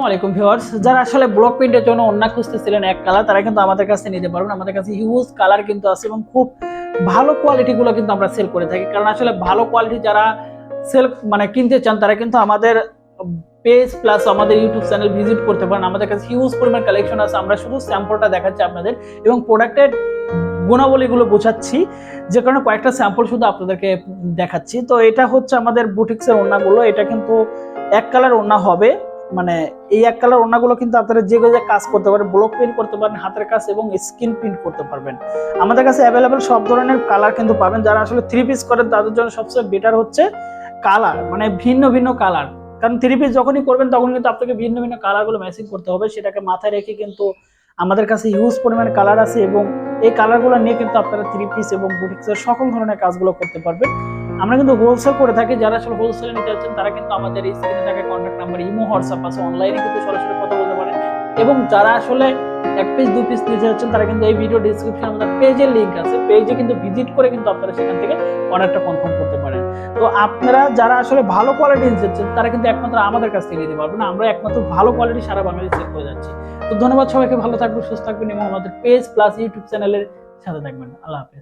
আসসালামু আলাইকুম ভিউয়ার্স। যারা আসলে ব্লক প্রিন্টের জন্য অন্য খুঁজতেছিলেন এক কালার তারা কিন্তু আমাদের কাছে নিতে পারবেন। আমাদের কাছে হিউজ কালার কিন্তু আছে এবং খুব ভালো কোয়ালিটিগুলো কিন্তু আমরা সেল করে থাকি। কারণ আসলে ভালো কোয়ালিটি যারা সেল মানে কিনতে চান, তারা কিন্তু আমাদের পেজ প্লাস আমাদের ইউটিউব চ্যানেল ভিজিট করতে পারেন। আমাদের কাছে হিউজ পরিমাণ কালেকশন আছে। আমরা শুধু স্যাম্পলটা দেখাচ্ছি আপনাদের এবং প্রোডাক্টের গুণাবলীগুলো বোঝাচ্ছি। যে কারণে কয়েকটা স্যাম্পল শুধু আপনাদেরকে দেখাচ্ছি। তো এটা হচ্ছে আমাদের বুটিক্সের ওড়নাগুলো এটা কিন্তু এক কালার ওড়না হবে। মানে এই এক কালার ওড়নাগুলো কিন্তু আপনারা যে যে কাজ করতে পারেন ব্লক প্রিন্ট করতে পারেন, হাতের কাজ এবং স্কিন প্রিন্ট করতে পারবেন। আমাদের কাছে অ্যাভেলেবেল সব ধরনের কালার কিন্তু পাবেন। যারা আসলে থ্রি পিস করেন, তাদের জন্য সবচেয়ে বেটার হচ্ছে কালার মানে ভিন্ন ভিন্ন কালার কারণ থ্রি পিস যখনই করবেন তখন কিন্তু আপনাকে ভিন্ন ভিন্ন কালারগুলো ম্যাচিং করতে হবে। সেটাকে মাথায় রেখে কিন্তু আমাদের কাছে হিউজ পরিমাণ কালার আছে এবং এই কালারগুলো নিয়ে কিন্তু আপনারা থ্রি পিস এবং বুটিক্সের সকল ধরনের কাজগুলো করতে পারবেন। আমরা কিন্তু হোলসেল করে থাকি, যারা আসলে হোলসেলে নিতে যাচ্ছেন, তারা কিন্তু আমাদের এই স্ক্রিনে থাকা কন্ট্যাক্ট নাম্বার ইমো হোয়াটসঅ্যাপ আছে অনলাইনে কিন্তু সরাসরি কথা বলতে পারেন। এবং যারা আসলে এক পিস দু পিস নিতে যাচ্ছেন, তারা কিন্তু এই ভিডিও ডিসক্রিপশনে আমাদের পেজের লিংক আছে। পেজে কিন্তু ভিজিট করে কিন্তু আপনারা সেখান থেকে অর্ডারটা কনফার্ম করতে পারেন। তো আপনারা যারা আসলে ভালো কোয়ালিটি নিতে চাচ্ছেন তারা কিন্তু একমাত্র আমাদের কাছ থেকে নিতে পারবেন। আমরা একমাত্র ভালো কোয়ালিটি সারা বাংলাদেশে সেল করে যাচ্ছি। তো ধন্যবাদ সবাইকে, ভালো থাকবেন, সুস্থ থাকবেন এবং আমাদের পেজ প্লাস ইউটিউব চ্যানেলের সাথে থাকবেন। আল্লাহ হাফেজ।